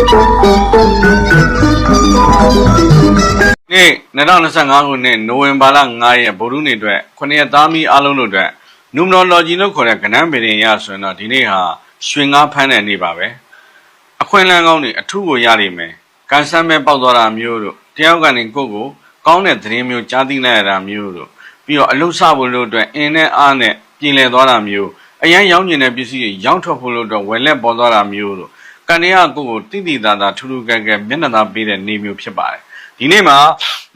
နေ့2025ခုနှစ်နိုဝင်ဘာလ9ရက်ဗုဒ္ဓနေ့အတွက်ခုနှစ်ရက်သားမီအားလုံးတို့အတွက်နူမနိုလော်ဂျီလို့ခေါ်တဲ့ကဏ္ဍပင်ရဆိုရင်တော့ဒီနေ့ဟာရွှေငါးဖမ်းတဲ့နေ့ပါပဲအခွင့်အလမ်းကောင်းတွေအထူးကိုရလိမ့်မယ်ကန်ဆန်းမဲ့ပေါက်သွားတာမျိုးတို့တယောက်ကနေကိုယ့်ကိုကောင်းတဲ့သတင်းမျိုးကြားသိလိုက်ရတာမျိုးတို့ပြီးတော့အလုဆဖို့လို့အတွက်အင်းနဲ့အားနဲ့ပြင်လည်သွားတာမျိုးအရန်ရောင်းကျင်တဲ့ပစ္စည်းတွေရောင်းထွက်ဖို့လို့အတွက်ဝယ်လက်ပေါ်သွားတာမျိုးတို့ ကန်ရကကိုယ့်ကိုတိတိတသာထူးထူးကဲကဲမျက်နှာသာပေးတဲ့နေမျိုးဖြစ်ပါတယ်ဒီနေ့မှာ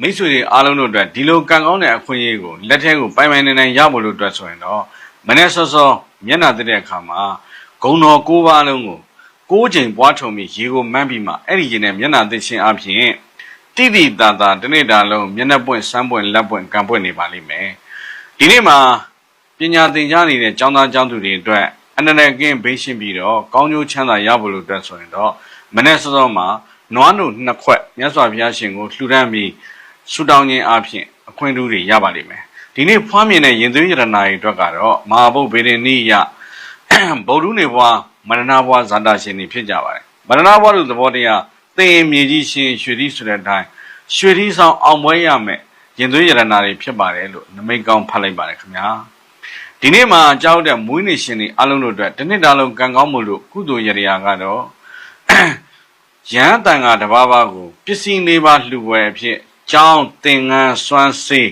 မိတ်ဆွေတွေအားလုံးတို့အတွက်ဒီလိုကံကောင်းတဲ့အခွင့်အရေးကိုလက်ထဲကိုပိုင်ပိုင်နိုင်နိုင်ရဖို့လို့အတွက်ဆိုရင်တော့မနေ့စောစောမျက်နှာတက်တဲ့အခါမှာဂုံတော်၉ပါးလုံးကို၉ချိန်ပွားထုံပြီးရေကိုမှန်းပြီးမှအဲ့ဒီရင်နဲ့မျက်နှာတက်ခြင်းအပြင်တိတိတသာတစ်နေ့တာလုံးမျက်နှာပွင့်စမ်းပွင့်လက်ပွင့်ကံပွင့်နေပါလိမ့်မယ်ဒီနေ့မှာပညာသင်ကြားနေတဲ့ကျောင်းသားကျောင်းသူတွေအတွက် အန္တရာယ်ကင်းဘေးရှင်းပြီးတော့ကောင်းကျိုးချမ်းသာရဖို့လို့အတွက်ဆိုရင်တော့မနေ့စောစောမှာနွားနို့နှစ်ခွက်မြတ်စွာဘုရားရှင်ကိုလှူဒန်းပြီးဆုတောင်းခြင်းအပြင်အခွင့်အရေးတွေရပါလိမ့်မယ်ဒီနေ့ဖွားမြင်တဲ့ရင်သွေးရတနာတွေအတွက်ကတော့မဟာဘုတ်ဗေဒနိယဗုဒ္ဓနေဘွားမရဏဘွားဇာတာရှင်တွေဖြစ်ကြပါတယ်မရဏဘွားတို့သဘောတရားသင်မြေကြီးရှင်ရွှေတိဆိုတဲ့အတိုင်းရွှေတိဆောင်အောင်ပွဲရမယ်ရင်သွေးရတနာတွေဖြစ်ပါတယ်လို့နမိတ်ကောင်းဖတ်လိုက်ပါတယ်ခင်ဗျာ ဒီနေ့မှာကြောက်တဲ့မွေးနေ့ရှင်တွေအလုံးတို့အတွက်တစ်နှစ်တာလုံးကံကောင်းမှုလို့ကုသိုလ်ရရာကတော့ရဟန်းတန်ဃာတစ်ပါးပါးကိုပစ္စည်းလေးပါးလှူဝယ်အဖြစ်ကြောင်းသင်္ကန်းစွမ်းစေး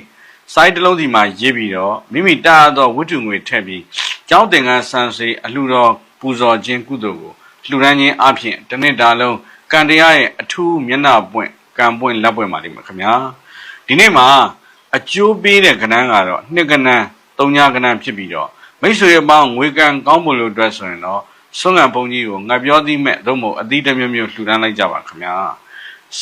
စိုက်တစ်လုံးစီမှာရေးပြီးတော့မိမိတာရသောဝတ္ထုငွေထည့်ပြီးကြောင်းသင်္ကန်းစွမ်းစေးအလှူတော်ပူဇော်ခြင်းကုသိုလ်ကိုလှူဒန်းခြင်းအပြင်တစ်နှစ်တာလုံးကံတရားရဲ့အထူးမျက်နှာပွင့်ကံပွင့်လက်ပွင့်ပါလိမ့်မယ်ခင်ဗျာဒီနေ့မှာအကျိုးပေးတဲ့ကဏ္ဍကတော့နှစ်ကဏ္ဍ သုံးညကဏ္ဍဖြစ်ပြီးတော့မိတ်ဆွေအပေါင်းငွေကံကောင်းဖို့လို့အတွက်ဆိုရင်တော့ဆွမ်းကံဘုံကြီးကိုငါပြောသည်မဲ့သို့မဟုတ်အသီးတစ်မျိုးမျိုးလှူဒန်းလိုက်ကြပါခင်ဗျာ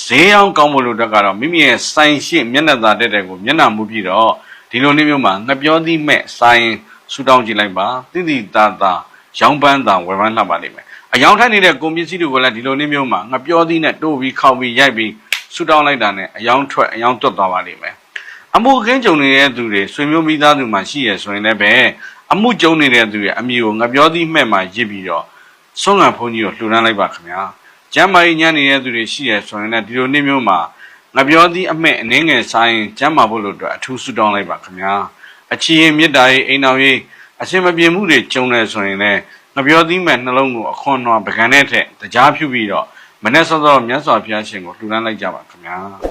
ဈေးအောင်ကောင်းဖို့လို့အတွက်ကတော့မိမိရဲ့စိုင်ရှိမျက်နှာသာတက်တဲ့ကိုမျက်နှာမူပြီးတော့ဒီလိုနေ့မျိုးမှာငါပြောသည်မဲ့စိုင်ဆူတောင်းကြည့်လိုက်ပါတိတိတသာရောင်းပန်းသာဝယ်ပန်းလှပါလိမ့်မယ်အယောင်ထိုက်နေတဲ့ကုန်ပစ္စည်းတွေကိုလည်းဒီလိုနေ့မျိုးမှာငါပြောသည်နဲ့တိုးပြီးခောက်ပြီးရိုက်ပြီးဆူတောင်းလိုက်တာနဲ့အယောင်ထွက်အယောင်တွတ်သွားပါလိမ့်မယ် အမှုခင်းကြုံနေတဲ့သူတွေဆွေမျိုးမိသားစုမှာရှိရဆိုရင်လည်းပဲအမှုကြုံနေတဲ့သူရဲ့အမိကိုငပြောသီးမှဲ့မှာရစ်ပြီးတော့ဆွမ်းငံဘုန်းကြီးကိုလှူဒန်းလိုက်ပါခင်ဗျာကျမ်းမာရေးညံ့နေတဲ့သူတွေရှိရဆိုရင်လည်းဒီလိုနေ့မျိုးမှာငပြောသီးအမဲ့အနှင်းငယ်ဆိုင်ကျမ်းမာဖို့လို့အတွက်အထူးဆုတောင်းလိုက်ပါခင်ဗျာအချီရင်မေတ္တာရေးအိမ်တော်ရေးအရှင်မပြေမှုတွေကြုံနေဆိုရင်လည်းငပြောသီးမဲ့နှလုံးကိုအခွန်တော်ပကံနဲ့ထက်တကြားဖြူပြီးတော့မနေ့စောစောမြတ်စွာဘုရားရှင်ကိုလှူဒန်းလိုက်ကြပါခင်ဗျာ